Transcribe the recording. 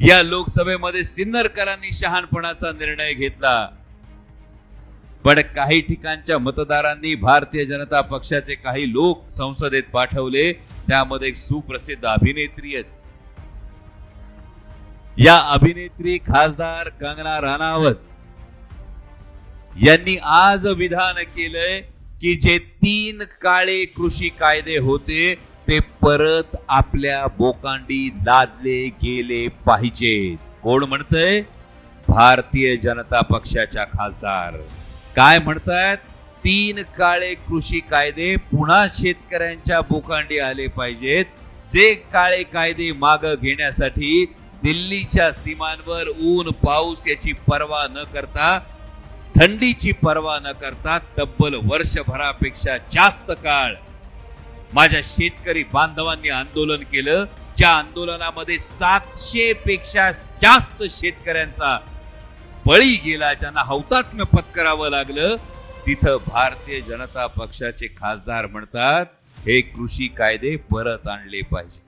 या लोकसभेमध्ये सिन्नरकरांनी शहाणपणाचा निर्णय घेतला. पण काही ठिकाणच्या मतदारांनी भारतीय जनता पक्षाचे काही लोक संसदेत पाठवले. त्यामध्ये एक सुप्रसिद्ध अभिनेत्री आहेत. या अभिनेत्री खासदार कंगना राणावत यांनी आज विधान केलंय की जे तीन काळे कृषी कायदे होते ते परत आपल्या बोकांडी लादले गेले पाहिजेत. कोण म्हणतंय? भारतीय जनता पक्षाच्या खासदार. काय म्हणतायत? तीन काळे कृषी कायदे पुन्हा शेतकऱ्यांच्या बोकांडी आले पाहिजेत. जे काळे कायदे माग घेण्यासाठी दिल्लीच्या सीमांवर ऊन पाऊस याची पर्वा न करता थंडीची पर्वा न करता तब्बल वर्षभरापेक्षा जास्त काळ माझ्या शेतकरी बांधवांनी आंदोलन केलं. ज्या आंदोलनामध्ये सातशे पेक्षा जास्त शेतकऱ्यांचा बळी गेला ज्यांना हौतात्म्य पत्करावं लागलं तिथं भारतीय जनता पक्षाचे खासदार म्हणतात हे कृषी कायदे परत आणले पाहिजे.